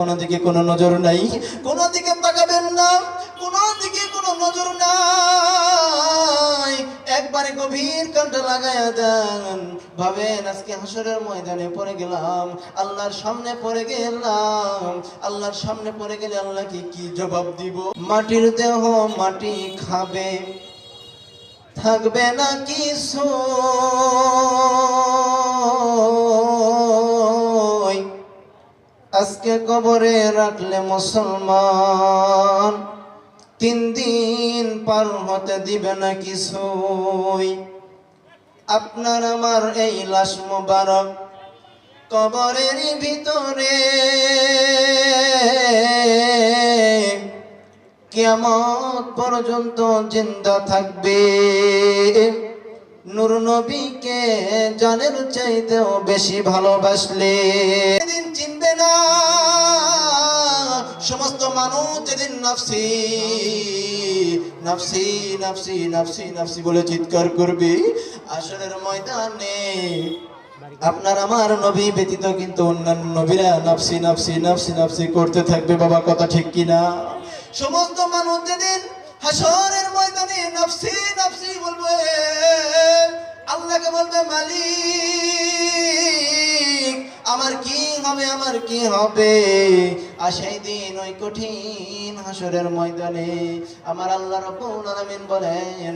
কোনো দিকে কোনো নজর নাই, কোনো দিকে তাকাবেন না, কোনো দিকে কোনো নজর নাই। একবারে গভীর কান্টা লাগায়া দেন। ভাবেন, আজকে হাসরের ময়দানে পড়ে গেলাম, আল্লাহর সামনে পড়ে গেলাম। আল্লাহর সামনে পড়ে গেলে আল্লাহকে কি জবাব দিব? মাটির দেহ মাটি খাবে, থাকবে না কিছু। আজকে কবরে রাখলে মুসলমান তিন দিন পার হতে দিবে না কিছুই। আপনার আমার এই লাশ মোবারক কবরের ভিতরে কেমন পর্যন্ত জিন্দা থাকবে। নূর নবীকে জানের চাইতেও বেশি ভালোবাসলে। চিনবে সমস্ত মানুষ যেদিন নাফসি নাফসি নাফসি নাফসি নাফসি বলে চিৎকার করবে আসরের ময়দানে। আপনার আমার নবী ব্যতীত কিন্তু অন্যান্য নবীরা নাফসি নাফসি নাফসি নাফসি করতে থাকবে বাবা, কথা ঠিক কিনা? সমস্ত মানুষ যেদিন হাসরের ময়দানে নাফসি নাফসি বলবে, আল্লাহকে বলবে মালিক। আমার কি হবে, আমার কি হবে? আর সেই দিন ওই কঠিন হাসরের ময়দানে আমার আল্লাহ রব্বুল আলামিন বলেন,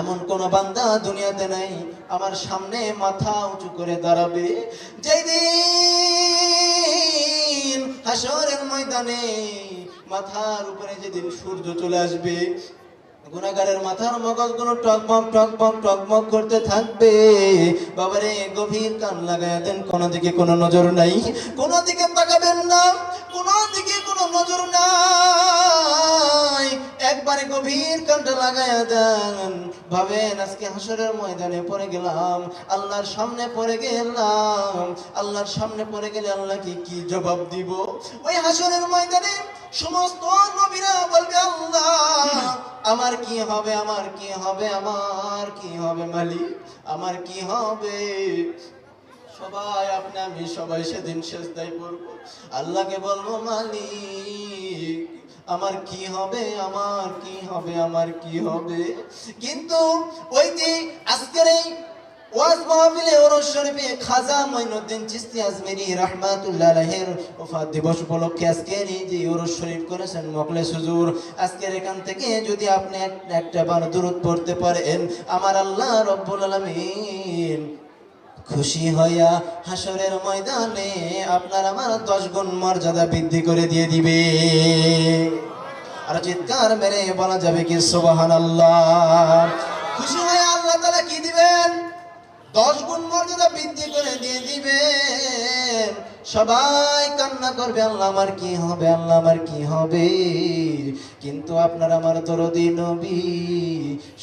এমন কোন বান্দা দুনিয়াতে নাই, আমার সামনে মাথা উঁচু করে দাঁড়াবে। যেই দিন হাসরের ময়দানে মাথার উপরে যেদিন সূর্য চলে আসবে গুণাগারের মাথার মগজগুলো টকমক টকমক টকমক করতে থাকবে। বাবারে, গভীর কান লাগায় দেন, কোনো দিকে কোনো নজর নাই। কোনো দিকে তাকাবেন না, কোনো দিকে কোনো নজর নাই। একবারে গভীর কানটা লাগায়া দেন। ভাবেন, আজকে হাসরের ময়দানে পড়ে গেলাম, আল্লাহর সামনে পড়ে গেলাম। আল্লাহর সামনে পড়ে গেলে আল্লাহকে কি জবাব দিব? ওই হাসরের ময়দানে সমস্ত নবীরা বলবে, আল্লাহ আমার কি হবে, আমার কি হবে, আমার কি হবে মালিক? আমার কি হবে? সবাই আপনি, আমি সবাই সেদিন শেষ দায় করব আল্লাহকে বলব, মালিক, আমার কি হবে, আমার কি হবে, আমার কি হবে? কিন্তু ওই যে আজকের এই ওয়াজ মাহফিলে ওরস শরীফে খাজা মঈনুদ্দিন চিশতি আজমেরি রাহমাতুল্লাহ আলাইহির ওফাত দিবস উপলক্ষে আজকের এই যে ওরস শরীফ করেছেন মখলেস হুজুর। আজকের এখান থেকে যদি আপনি এক- একটা বার দূরত পড়তে পারেন, আমার আল্লাহ রব্বুল আলামিন খুশি হইয়া হাসরের ময়দানে আপনার আমার দশ গুণ মর্যাদা বৃদ্ধি করে দিয়ে দিবে। আর চিৎকার মেরে বলা যাবে কি সুবাহান খুশি হয়ে আল্লাহ তালা কি দিবেন? দশ গুণ মর্যাদা বৃদ্ধি করে দিয়ে দিবে। সবাই কান্না করবে, আল্লাহ আমার কি হবে, আল্লাহ আমার কি হবে? কিন্তু আপনার আমার দরদি নবী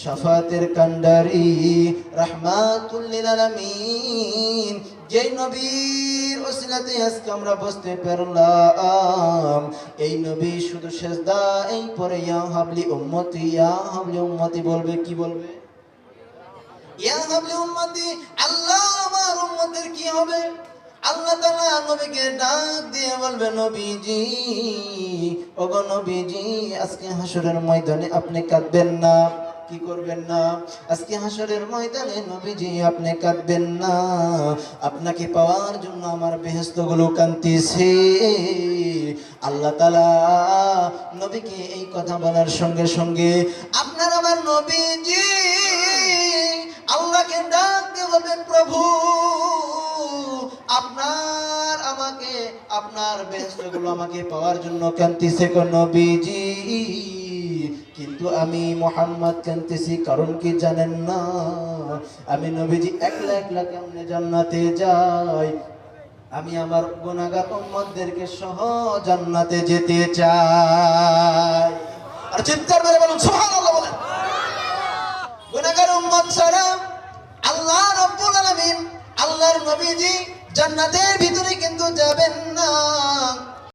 সাফাতের কান্ডারি রাহমাতুল্লিল আলামিন, যেই নবীর ওসিলাতে আজকে আমরা বসতে পারলাম, এই নবী শুধু সেজদা এই পরে ইয়া হাবলি উম্মতি, ইয়া হাবলি উম্মতি বলবে, কি বলবে? আল্লাহ আমার কি হবে? নবীকে দিয়ে নবীজি আজকে ময়দানে আপনি কাঁদবেন না। কি করবেন না? আজকে হাসরের ময়দানে নবীজি, আপনি কাঁদবেন না। আপনাকে পাওয়ার জন্য আমার বেহেস্তগুলো কান্তিছে আল্লাহ তালা নবীকে এই কথা বলার সঙ্গে সঙ্গে, আপনার আমার নবীজি আল্লাহকে ডাক দিয়ে বলবেন, প্রভু, আপনার আমাকে, আপনার বেহেস্তগুলো আমাকে পাওয়ার জন্য কান্তিছে কোন নবীজি। কিন্তু আমি মোহাম্মদ কান্তিছি কারণ কি জানেন না? আমি নবীজি একলা একলা কেমনে জান্নাতে যাই? আমি আমার গুণাগার উম্মতদেরকে সহ জান্নাতে যেতে চাই। আর চিৎকার করে বলুন, সুবহানাল্লাহ বলেন। গুনাহগার উম্মত ছাড়া আল্লাহ রব্বুল আলামিন আল্লাহর নবীজি জান্নাতের ভিতরে কিন্তু যাবেন না।